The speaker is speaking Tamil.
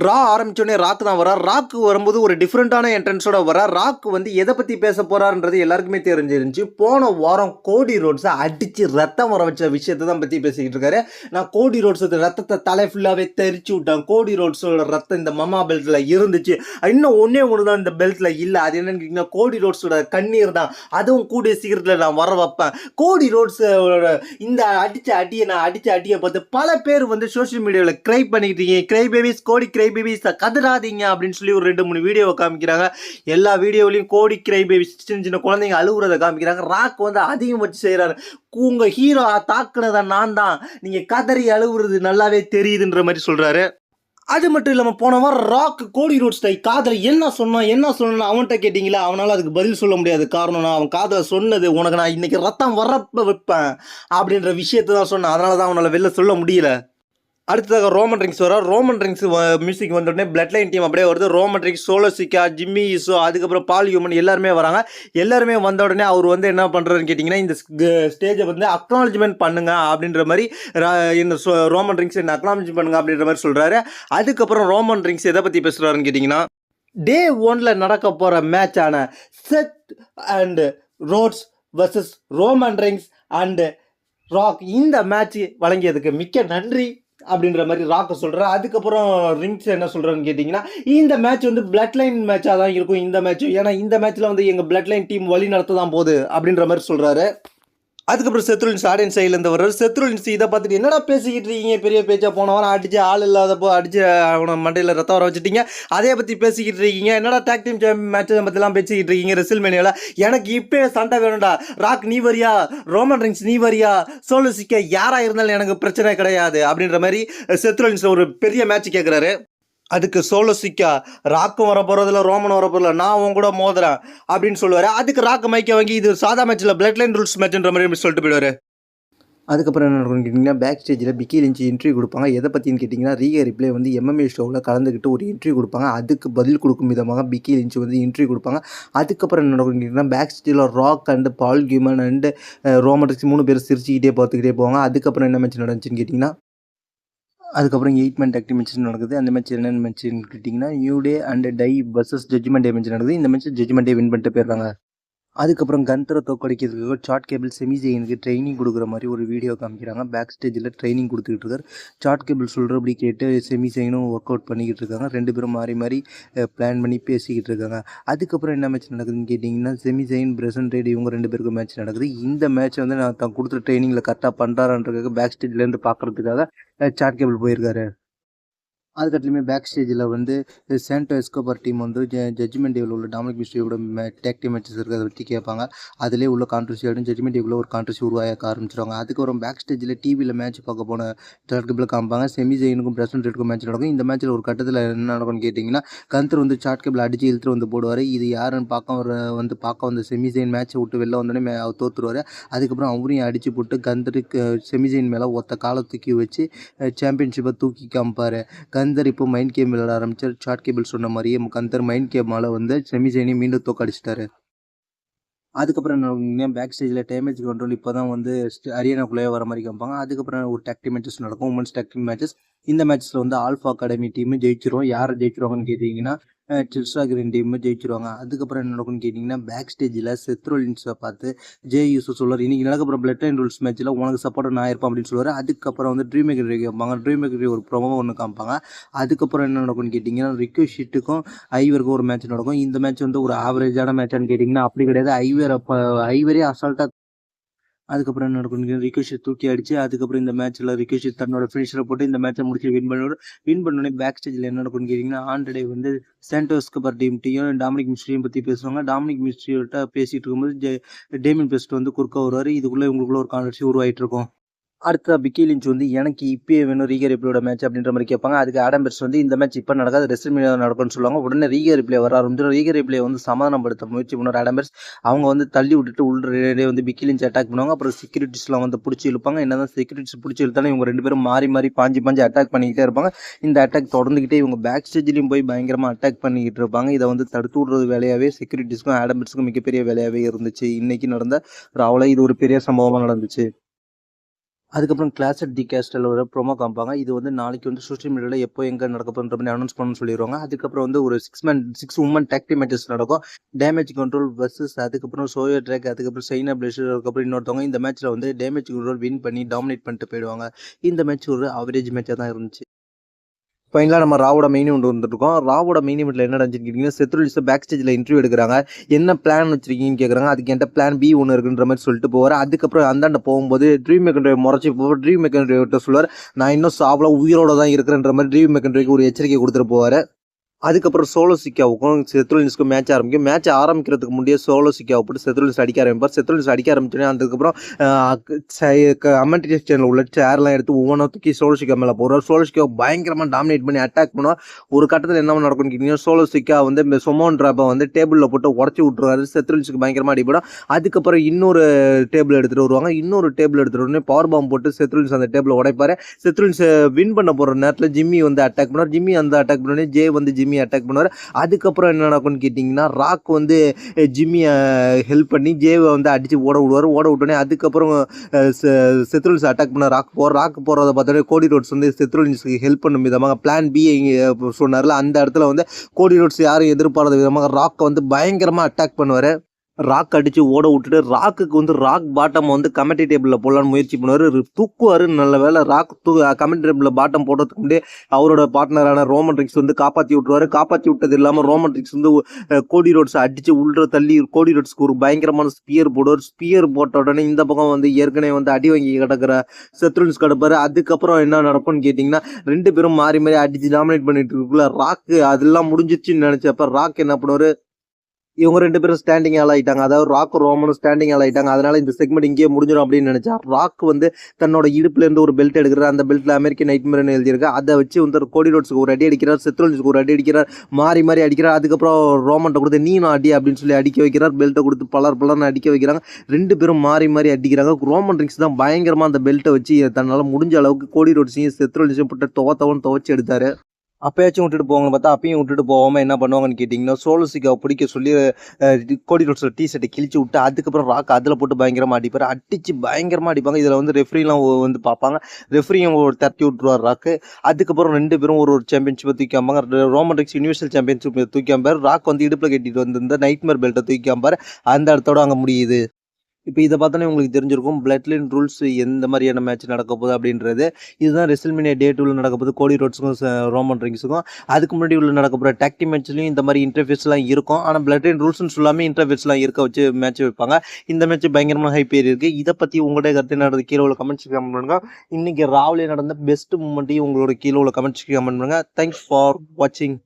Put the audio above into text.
ரா ஆரம்பிச்சோடனே ராக் தான் வரா. ராக்கு வரும்போது ஒரு டிஃப்ரெண்ட்டான என்ட்ரன்ஸோட வரா. ராக் வந்து எதை பற்றி பேச போகிறாருன்றது எல்லாருக்குமே தெரிஞ்சிருந்துச்சு. போன வாரம் கோடி ரோட்ஸை அடித்து ரத்தம் வர வச்ச விஷயத்தை தான் பற்றி பேசிக்கிட்டு இருக்காரு. நான் கோடி ரோட்ஸோட ரத்தத்தை தலை ஃபுல்லாகவே தெரிச்சு விட்டேன். கோடி ரோட்ஸோட ரத்தம் இந்த மமா பெல்ட்டில் இருந்துச்சு. இன்னும் ஒன்றே ஒன்று தான் இந்த பெல்ட்டில் இல்லை. அது என்னன்னு கேட்டிங்கன்னா கோடி ரோட்ஸோட கண்ணீர் தான். அதுவும் கூடிய சீக்கிரத்தில் நான் வர வைப்பேன். கோடி ரோட்ஸோட இந்த அடித்த அடியை நான் அடித்த அடியை பார்த்து பல பேர் வந்து சோஷியல் மீடியாவில் க்ரை பண்ணிக்கிட்டு இருக்கீங்க. Cry babies Cody cry babies கதறாதீங்க அப்படின்னு சொல்லி ஒரு ரெண்டு மூணு வீடியோவை காமிக்கிறாங்க. எல்லா வீடியோவிலையும் கோடி க்ரை பேபிஸ் சின்ன சின்ன குழந்தைங்க அழுகுறத காமிக்கிறாங்க. ராக் வந்து அதிகம் வச்சு செய்கிறாரு உங்கள் ஹீரோ தாக்குனதை நான் தான். நீங்கள் கதறி அழுகுறது நல்லாவே தெரியுதுன்ற மாதிரி சொல்கிறாரு அது மட்டும் இல்லாமல் போன வாரம் ராக் கோடி ரோட் ஸ்டை காதல என்ன சொன்னான் என்ன சொன்னான் அவன்கிட்ட கேட்டிங்களா? அவனால் அதுக்கு பதில் சொல்ல முடியாது. காரணம்னா அவன் காதலை சொன்னது உனக்கு நான் இன்றைக்கி ரத்தம் வரப்ப வைப்பேன் அப்படின்ற விஷயத்தை தான் சொன்னேன். அதனால தான் அவனால் வெளில சொல்ல முடியல. அடுத்ததாக ரோமன் ரிங்ஸ் வர ரோமன் ரிங்ஸ் மியூசிக் வந்தோடனே பிளட் லைன் டீம் அப்படியே வருது. Roman Reigns Solo Sikoa Jimmy Uso அதுக்கப்புறம் பால் ஹியூமன் எல்லாருமே வராங்க. எல்லாருமே வந்த உடனே அவர் வந்து என்ன பண்ணுறாருன்னு கேட்டிங்கன்னா இந்த ஸ்டேஜை வந்து அக்னாலஜ்மெண்ட் பண்ணுங்க அப்படின்ற மாதிரி ரா- இந்த ரோமன் ரிங்ஸ் என்ன அக்னாலஜ் பண்ணுங்க அப்படின்ற மாதிரி சொல்கிறாரு அதுக்கப்புறம் ரோமன் ரிங்ஸ் எதை பற்றி பேசுகிறாருன்னு கேட்டிங்கன்னா டே ஒனில் நடக்க போகிற மேட்சான Seth and Rhodes versus Roman Reigns and Rock இந்த மேட்ச் வழங்கியதுக்கு மிக்க நன்றி. அப்படின்ற மாதிரி ராக்க சொல்கிறார் அதுக்கப்புறம் ரிங்ஸ் என்ன சொல்கிறேன்னு கேட்டிங்கன்னா இந்த மேட்ச் வந்து பிளட் லைன் மேட்சாக தான் இருக்கும் இந்த மேட்ச் ஏன்னா இந்த மேட்ச்சில் வந்து எங்கள் பிளட் லைன் டீம் வழி நடத்த தான் போகுது அப்படின்ற மாதிரி சொல்கிறாரு அதுக்கப்புறம் செத்ருலின்ஸ் ஆடியன்ஸ் சைட்லேருந்து வர்றாரு செத்ருலின்ஸ் இதை பார்த்துட்டு என்னடா பேசிக்கிட்டு இருக்கீங்க? பெரிய பேச்சா போன வாரம் அடிச்சு ஆள் இல்லாதப்போ அடிச்சு அவனை மண்டையில் ரத்தம் வர வச்சுட்டீங்க. அதே பற்றி பேசிக்கிட்டு இருக்கீங்க. என்னடா டேக் டீம் மேட்சை பற்றிலாம் பேசிக்கிட்டு இருக்கீங்க? ரெசில் மேனியாவில் எனக்கு இப்போ சண்டை வேணும்டா. ராக் நீ வரியா? ரோமன் ரிங்ஸ் நீ வரியா? சோலோ சிக்க யாராக இருந்தாலும் எனக்கு பிரச்சனை கிடையாது. அப்படின்ற மாதிரி செத்ருலின்ஸ் ஒரு பெரிய மேட்ச் கேட்குறாரு அதுக்கு சோலோ சிக்கா. ராக்கும் வர போகிறதில்ல ரோமன் வர போகிறதில்ல நான் உன் கூட மோதுறேன் அப்படின்னு சொல்லுவார். அதுக்கு ராக்கு மைக்க வாங்கி இது சாதா மேட்ச்சில் பிளட் லைன் ரூல்ஸ் மேட்ச்ன்ற மாதிரி சொல்லிட்டு போயிடுவார். அதுக்கப்புறம் என்ன நடக்கும்னு கேட்டிங்கன்னா பேக் ஸ்டேஜில் பிக்கி லிஞ்சி இன்டர்வியூ கொடுப்பாங்க. எதை பற்றின்னு கேட்டிங்கன்னா ரீகா ரிப்ளே வந்து எம்எம்ஏ ஷோவில் கலந்துக்கிட்டு ஒரு இன்டர்வியூ கொடுப்பாங்க. அதுக்கு பதில் கொடுக்கும் விதமாக பிக்கி லிஞ்சி வந்து இன்டர்வியூ கொடுப்பாங்க. அதுக்கப்புறம் என்ன நடக்கும்னு கேட்டிங்கன்னா பேக் ஸ்டேஜில் Rock and Paul Heyman and Romans மூணு பேர் சிரிச்சுக்கிட்டே பார்த்துக்கிட்டே போவாங்க. அதுக்கப்புறம் என்ன மேட்ச் நடந்துச்சுன்னு கேட்டிங்கன்னா அதுக்கப்புறம் எயிட் மேன் டேக்டி மேட்ச் நடக்குது. அந்த மேட்ச் என்னென்ன மேட்ச்னு கேட்டிங்கன்னா New Day and DIY versus Judgment Day match நடக்குது. இந்த மேட்ச் ஜட்ஜ்மெண்ட் டே வின் பண்ணிட்டு போயிடுறாங்க. அதுக்கப்புறம் கந்தரை தோக்கடிக்கிறதுக்கு சாட் கேபிள் செமிஜெயினுக்கு ட்ரைனிங் கொடுக்குற மாதிரி ஒரு வீடியோ காமிக்கிறாங்க. பேக் ஸ்டேஜில் ட்ரைனிங் கொடுத்துக்கிட்டு இருக்காரு. சாட் கேபிள் சொல்கிறபடி கேட்டு செமிஜெயினும் ஒர்க் அவுட் பண்ணிக்கிட்டு இருக்காங்க. ரெண்டு பேரும் மாறி மாறி பிளான் பண்ணி பேசிக்கிட்டு இருக்காங்க. அதுக்கப்புறம் என்ன மேட்ச் நடக்குதுன்னு கேட்டிங்கன்னா செமிஜெயின் பிரசன்ட் ரேட் இவங்க ரெண்டு பேருக்கும் மேட்ச் நடக்குது. இந்த மேட்ச் வந்து நான் தான் கொடுத்த ட்ரைனிங்கில் கரெக்டாக பண்ணுறாருன்றதுக்கு பேக் ஸ்டேஜ்லேருந்து பார்க்குறதுக்காக சாட் கேபிள் போயிருக்காரு. அதுக்கட்டுலையுமே பேக் ஸ்டேஜில் வந்து சாண்டோ எஸ்கோபர் டீம் வந்து ஜட்ஜ்மெண்ட் டேவில் உள்ள டாமினிக் மிஸ்ட்ரியோட மே டேக் டீம் மேட்சஸ் இருக்குது அதை பற்றி கேட்பாங்க. அதிலே உள்ள கான்ட்ரவர்சி ஆகிடும் ஜட்ஜ்மெண்ட் டேவில் ஒரு கான்ட்ரவர்சி உருவாக்க ஆரம்பிச்சிருவாங்க. அதுக்கப்புறம் பேக் ஸ்டேஜில் டிவியில் மேட்ச் பார்க்க போன டர்கிபிள் காமிப்பாங்க. செமி ஜெயினுக்கும் பிரசன்ட் ரெட்டுக்கும் மேட்ச் நடக்கும். இந்த மேட்ச்சில் ஒரு கட்டத்தில் என்ன நடக்கும்னு கேட்டிங்கன்னா கந்தர் வந்து சாட் கேபிள் அடித்து இழுத்துட்டு வந்து போடுவார். இது யாருன்னு பார்க்க வர வந்து பார்க்க வந்த செமி ஜெயின் மேட்ச்சை விட்டு வெளில வந்தோடனே மே அவர் தோற்றுருவார் அதுக்கப்புறம் அவரையும் அடித்து போட்டு கந்தருக்கு செமி ஜெயின் மேலே ஒத்த காலை தூக்கி வச்சு சாம்பியன்ஷிப்பை தூக்கி காமிப்பார். கந்தர் இப்போ மைண்ட் கேம் விளாட ஆரம்பிச்சார். ஷார்ட் கேபிள் சொன்ன மாதிரியே கந்தர் மைண்ட் கேமால் வந்து செமிசைனி மீண்டும் தோக்கடிச்சிட்டாரு அதுக்கப்புறம் என்ன பேக் ஸ்டேஜில் டேமேஜ் கண்ட்ரோல் இப்போ தான் வந்து அரியானாக்குள்ளேயே வர மாதிரி காமிப்பாங்க அதுக்கப்புறம் ஒரு டேக்டி மேட்சஸ் நடக்கும். உமன்ஸ் டேக்டி மேட்சஸ் இந்த மேட்ச்சில் வந்து ஆல்ஃபா அகாடமி டீம் ஜெயிச்சிரும். யார் ஜெயிச்சிருவாங்கன்னு கேட்டிங்கன்னா சில்ஸ்ரா கிரீன் டீமு ஜெயிச்சிருவாங்க. அதுக்கப்புறம் என்ன நடக்கும்னு கேட்டிங்கன்னா பேக் ஸ்டேஜில் செத்ரோலின்ஸை பார்த்து ஜே யூஸ் சொல்லுவார் இன்றைக்கி நடக்கப்புறம் பிளட் அண்ட் ரூல்ஸ் மேட்ச்சில் உனக்கு சப்போர்ட் நான் இருப்பேன் அப்படின்னு சொல்லுவார். அதுக்கப்புறம் வந்து ட்ரீம் மேக்கர் கேட்பாங்க. ட்ரீம் மேக்கர் ஒரு ப்ரோமோ ஒன்று காமிப்பாங்க. அதுக்கப்புறம் என்ன நடக்கும்னு கேட்டிங்கன்னா ரிக்கோ ஷீட்டுக்கும் ஐவருக்கும் ஒரு மேட்ச் நடக்கும். இந்த மேட்ச் வந்து ஒரு ஆவரேஜான மேட்சான்னு கேட்டிங்கன்னா அப்படி கிடையாது. ஐவர் அப்போ ஐவரே அசால்ட்டாக அதுக்கப்புறம் என்ன நடக்கும்? ரிக்வெஸ்ட் தூக்கி அடிச்சு அதுக்கப்புறம் இந்த மேட்ச்சில் ரிக்வெஸ்ட் தன்னோட ஃபினிஷரை போட்டு இந்த மேட்சை முடிச்சு வின் பண்ணுவார் வின் பண்ணோடனே பேக் ஸ்டேஜில் என்ன நடக்கும்னு கேட்டிங்கன்னா ஆண்டடே வந்து சாண்டோஸ்க்கு பர் டீம்ட்டையும் டாமினிக் மிஸ்ட்ரியும் பற்றி பேசுவாங்க. டாமினிக் மிஸ்ட்ரியோட பேசிகிட்டு இருக்கும்போது டேமின் பெஸ்ட் வந்து குறுக்க வருவார். இதுக்குள்ளே இவங்களுக்குள்ள ஒரு கான்ட்ரவர்சி உருவாகிட்டு இருக்கும். அடுத்த பிக்கி லிஞ்ச் வந்து எனக்கு இப்பயே வேணும் ரீகர் ரிப்ளேயோட மேட்ச் அப்படின்ற மாதிரி கேட்பாங்க. அதுக்கு ஆடம்பர்ஸ் வந்து இந்த மேட்ச் இப்போ நடக்காது ரெஸ்ட் மீடியா நடக்கும்னு சொல்லுவாங்க. உடனே ரீகர் ரிப்ளே வர ஆரம்பிச்சிடும் ரீகர் ரிப்ளே வந்து சமாதானப்படுத்த முயற்சி பண்ணுற ஆடம்பர்ஸ் அவங்க வந்து தள்ளி விட்டுட்டு உள்ள வந்து பிக்கி லிஞ்ச் அட்டாக் பண்ணுவாங்க. அப்புறம் செக்யூரிட்டிஸ்லாம் வந்து பிடிச்சி இழுப்பாங்க. என்னதான் செக்யூரிட்டிஸ் பிடிச்சி இழுத்தாலும் இவங்க ரெண்டு பேரும் மாறி மாறி பாஞ்சு பாஞ்சு அட்டாக் பண்ணிக்கிட்டே இருப்பாங்க. இந்த அட்டாக் தொடர்ந்துக்கிட்டே இவங்க பேக் ஸ்டேஜ்லையும் போய் பயங்கரமாக அட்டாக் பண்ணிக்கிட்டு இருப்பாங்க. இதை வந்து தடுத்து விடுறது வேலையாகவே செக்யூரிட்டிஸ்க்கும் ஆடம்பர்ஸுக்கும் மிகப்பெரிய வேலையாகவே இருந்துச்சு. இன்னைக்கு நடந்த ஒரு அவ்வளோ இது ஒரு பெரிய சம்பவமாக நடந்துச்சு. அதுக்கப்புறம் கிளாஸ் அட் தி கேஸ்டில் ஒரு ப்ரோமோ காமிப்பாங்க. இது வந்து நாளைக்கு வந்து சோஷியல் மீடியாவில் எப்போ எங்கே நடக்க போகிற மாதிரி அனௌன்ஸ் பண்ணணும்னு சொல்லிடுவாங்க அதுக்கப்புறம் வந்து ஒரு six man six woman டாக்டி matches நடக்கும். டேமேஜ் கண்ட்ரோல் வர்சஸ் அதுக்கப்புறம் சோயோ ட்ராக் அதுக்கப்புறம் சைனா பிளேஷர் அதுக்கப்புறம் இன்னொருத்தவங்க இந்த மேட்ச்சில் வந்து டேமேஜ் கண்ட்ரோல் வின் பண்ணி டாமினேட் பண்ணிட்டு போயிடுவாங்க. இந்த மேட்ச் ஒரு அவரேஜ் மேட்சாக தான் இருந்துச்சு. ஃபைனலாக நம்ம ராவோட மெயின் இவெண்ட் வந்துருக்கோம் ராவோட மெயின் இவெண்ட்டில் என்ன நடந்துச்சுன்னு கேட்டிங்கன்னா செத்ருலிஸ் பேக் ஸ்டேஜில் இன்டர்வியூ எடுக்கிறாங்க. என்ன பிளான் வச்சிருக்கீங்கன்னு கேட்குறாங்க அதுக்கு என்கிட்ட பிளான் பி ஒன்று இருக்குன்ற மாதிரி சொல்லிட்டு போவார். அதுக்கப்புறம் அந்தாண்ட போகும்போது ட்ரீம் மெக்கன்ட்ரி முறைச்சி போவார். ட்ரீம் மெக்கன்ட்ரி சொல்லுவார் நான் இன்னும் சாப்பிட உயிரோட தான் இருக்கிறேன்ற மாதிரி ட்ரீம் மெக்கன்ட்ரிக்கு ஒரு எச்சரிக்கை கொடுத்துட்டு போவார். அதுக்கப்புறம் சோலோ சிக்காவுக்கும் செத்ரோலின்ஸ்க்கும் மேட்ச் ஆரம்பிக்கும். மேட்ச் ஆரம்பிக்கிறதுக்கு முன்னாடியே சோலோ சிக்காவை போட்டு செத்ரோலின்ஸ் அடிக்க ஆரம்பிப்பார். செத்ரோலின்ஸ் அடிக்க ஆரம்பிச்சோடனே அதுக்கப்புறம் கமெண்ட்ரி சேனல் உள்ள சேர்லாம் எடுத்து ஒவ்வொன்றா தூக்கி சோலோ சிக்கா மேலே போடுவார். சோலோ சிக்காவை பயங்கரமாக டாமினேட் பண்ணி அட்டாக் பண்ணுவார். ஒரு கட்டத்தில் என்ன நடக்கும்னு கேட்டிங்கன்னா சோலோ சிக்கா வந்து இந்த சொமோன் ட்ராப்பை வந்து டேபிளில் போட்டு உடச்சி விட்ருவாரு செத்ருலின்ஸுக்கு பயங்கரமாக அடிப்படும் அதுக்கப்புறம் இன்னொரு டேபிள் எடுத்துகிட்டு வருவாங்க. இன்னொரு டேபிள் எடுத்துகிட்டு உடனே பவர் பாம்பு போட்டு செத்ரோலின்ஸ் அந்த டேபிளை உடைப்பார். செத்ரோலின்ஸ் வின் பண்ண போகிற நேரத்தில் ஜிம்மி வந்து அட்டாக் பண்ணுவார். ஜிம்மி அந்த அட்டாக் பண்ணோடனே ஜே வந்து ஜிம்மி ஜிம்மி அட்டாக் பண்ணுவார். அதுக்கப்புறம் என்ன நடக்கும்னு கேட்டிங்கன்னா ராக் வந்து ஜிம்மியை ஹெல்ப் பண்ணி ஜேவை வந்து அடித்து ஓட விடுவார். ஓட விட்டோடனே அதுக்கப்புறம் செத்ருல்ஸ் அட்டாக் பண்ண ராக் போகிற ராக் போகிறத பார்த்தோன்னே கோடி ரோட்ஸ் வந்து செத்ருலின்ஸுக்கு ஹெல்ப் பண்ணும் விதமாக பிளான் பி சொன்னார்ல. அந்த இடத்துல வந்து கோடி ரோட்ஸ் யாரும் எதிர்பாராத விதமாக ராக்கை வந்து பயங்கரமாக அட்டாக் பண்ணுவார். ராக் அடித்து ஓட விட்டுட்டு ராக்குக்கு வந்து ராக் பாட்டம் வந்து கமெண்டி டேபிளில் போடலான்னு முயற்சி பண்ணுவார். தூக்குவார் நல்ல வேலை ராக் தூ கமெண்டி டேபிளில் பாட்டம் போடுறதுக்கு முன்னாடி அவரோட பார்ட்னரான ரோமன் ரிக்ஸ் வந்து காப்பாற்றி விட்டுருவாரு. காப்பாற்றி விட்டது இல்லாமல் ரோமன் ரிக்ஸ் வந்து கோடி ரோட்ஸ் அடித்து உள்ள தள்ளி கோடி ரோட்ஸ்க்கு ஒரு பயங்கரமான ஸ்பியர் போடுவார். ஸ்பியர் போட்ட உடனே இந்த பக்கம் வந்து ஏற்கனவே வந்து அடி வாங்கி கிடக்கிற செத்ருன்ஸ் கிடப்பாரு. அதுக்கப்புறம் என்ன நடக்கும்னு கேட்டிங்கன்னா ரெண்டு பேரும் மாறி மாறி அடித்து டாமினேட் பண்ணிட்டு இருக்குள்ள ராக்கு அதெல்லாம் முடிஞ்சிச்சுன்னு நினச்சப்ப ராக் என்ன பண்ணுவார்? இவங்க ரெண்டு பேரும் ஸ்டாண்டிங் ஆள் ஆகிட்டாங்க அதாவது ராக் ரோமனும் ஸ்டாண்டிங் ஆள் ஆகிட்டாங்க அதனால இந்த செக்மெண்ட் இங்கேயே முடிஞ்சிடும் அப்படின்னு நினைச்சா. ராக் வந்து தன்னோட இடுப்புல இருந்து ஒரு பெல்ட் எடுக்கிறார். அந்த பெல்ட்டில் அமெரிக்கன் நைட் மேரன் எழுதியிருக்கு. அதை வச்சு வந்து கோடி ரோட்ஸுக்கு ஒரு அடி அடிக்கிறார். செத்ரோன்ஸுக்கு ஒரு அடி அடிக்கிறார். மாறி மாறி அடிக்கிறார். அதுக்கப்புறம் ரோமன்ட்ட கொடுத்து நீ நான் அடி அப்படின்னு சொல்லி அடிக்க வைக்கிறார். பெல்ட்டை கொடுத்து பலர் பலர்னு அடிக்க வைக்கிறாங்க. ரெண்டு பேரும் மாறி மாறி அடிக்கிறாங்க. ரோமன் ரிங்ஸ் தான் பயங்கரமாக அந்த பெல்ட்டை வச்சு தன்னால் முடிஞ்ச அளவுக்கு கோடி ரோட்ஸையும் செத்ரோன்ஸையும் போட்டு துவத்தவன் துவச்சி எடுத்தார். அப்பயாச்சும் விட்டுட்டு போவாங்கன்னு பார்த்தா அப்பயும் விட்டுட்டு போகாமல் என்ன பண்ணுவாங்கன்னு கேட்டிங்கன்னா சோலசிக்காவை பிடிக்க சொல்லி கோடி ரோட்ஸில் டீ ஷர்ட்டை கிழிச்சு விட்டு அதுக்கப்புறம் ராக் அதில் போட்டு பயங்கரமாக அடிப்பார். அடிச்சு பயங்கரமாக அடிப்பாங்க. இதில் வந்து ரெஃப்ரிலாம் வந்து பார்ப்பாங்க. ரெஃப்ரியும் ஒரு தட்டி விட்டுருவார் ராக்கு அதுக்கப்புறம் ரெண்டு பேரும் ஒரு ஒரு சாம்பியன்ஷிப்பை தூக்கி அம்பாங்க. ரோமன் ரெக்ஸ் யூனிவர்சல் சாம்பியன்ஷிப் தூக்கி அம்பார். ராக் வந்து இடுப்பில் கட்டிட்டு வந்திருந்த நைட்மேர் பெல்ட்டை தூக்கி அம்பார். அந்த இடத்தோட அங்கே முடியுது. இப்போ இதை பார்த்தோன்னே உங்களுக்கு தெரிஞ்சிருக்கும். பிளட் லைன் ரூல்ஸ் எந்த மாதிரியான மேட்ச் நடக்க போகுது அப்படின்றது. இதுதான் ரெசில்மினியா டே டூவில் நடக்க போகுது. கோடி ரோட்ஸுக்கும் ரோமன் ரிங்ஸுக்கும் அதுக்கு முன்னாடி உள்ள நடக்க போகிற டாக்டி மேட்ச்லையும் இந்த மாதிரி இன்டர்ஃபேஸ்லாம் இருக்கும். ஆனால் பிளட் லைன் ரூல்ஸ்னு சொல்லாமல் இன்டர்ஃபேஸ்லாம் இருக்க வச்சு மேட்ச் வைப்பாங்க. இந்த மேட்ச் பயங்கரமான ஹைப் பேர் இருக்குது இதை பற்றி உங்களுடைய கருத்து நடந்தது? கீழே உள்ள கமெண்ட்ஸ் கமெண்ட் பண்ணுங்க. இன்றைக்கி ராவிலே நடந்த பெஸ்ட் மூமெண்ட்டையும் உங்களோட கீழே உள்ள கமெண்ட்ஸ் கமெண்ட் பண்ணுங்க. தேங்க்ஸ் ஃபார் வாட்சிங்